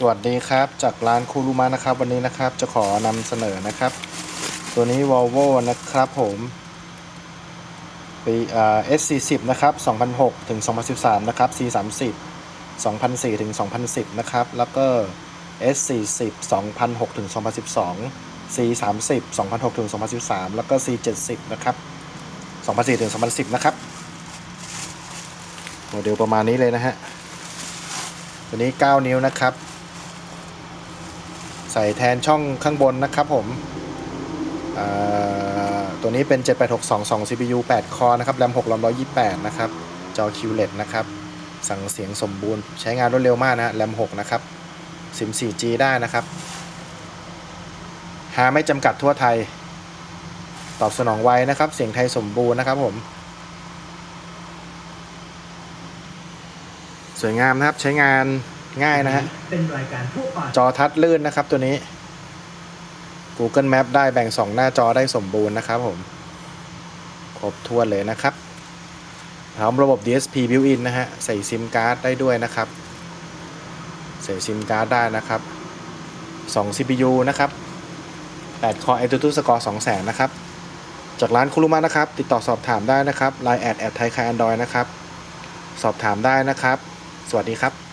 สวัสดีครับจากร้านคูรุมะนะครับ วันนี้นะครับจะขอนำเสนอนะครับ ตัวนี้ Volvo นะครับผมปีเอ่อ S40 นะครับ2006ถึง2013 นะครับ C30 2004ถึง2010 นะครับ แล้วก็ S40 2006ถึง2012 C30 2006ถึง2013 แล้วก็ C70 นะครับ2004ถึง2010 นะครับโมเดลประมาณนี้เลยนะฮะตัวนี้ 9 นิ้วนะครับ ใส่แทนช่องข้างบนนะครับผมตัวนี้เป็น 7862 CPU 8 คอนะครับแรม6 128 นะครับ จอ QLED นะครับ สั่งเสียงสมบูรณ์ ใช้งานรวดเร็วมากนะแรม6นะครับ ซิม 4G ได้นะครับ หาไม่จำกัดทั่วไทย ตอบสนองไวนะครับ เสียงไทยสมบูรณ์นะครับผม สวยงามนะครับ ใช้งาน ง่ายนะฮะเป็นรายการทั่วไปจอทัชลื่นนะครับตัวนี้ Google Map ได้แบ่ง 2 หน้าจอได้สมบูรณ์นะครับผม ครบถ้วนเลยนะครับพร้อมระบบ DSP built-in นะฮะ ใส่ซิมการ์ดได้ด้วยนะครับ ใส่ซิมการ์ดได้นะครับ 2 CPU นะครับ 8 Core i2 Score 200,000นะครับ จากร้านคุรุมะนะครับ ติดต่อสอบถามได้นะครับ Line แอดแอดไทยคายแอนดรอยนะครับ สอบถามได้นะครับ สวัสดีครับ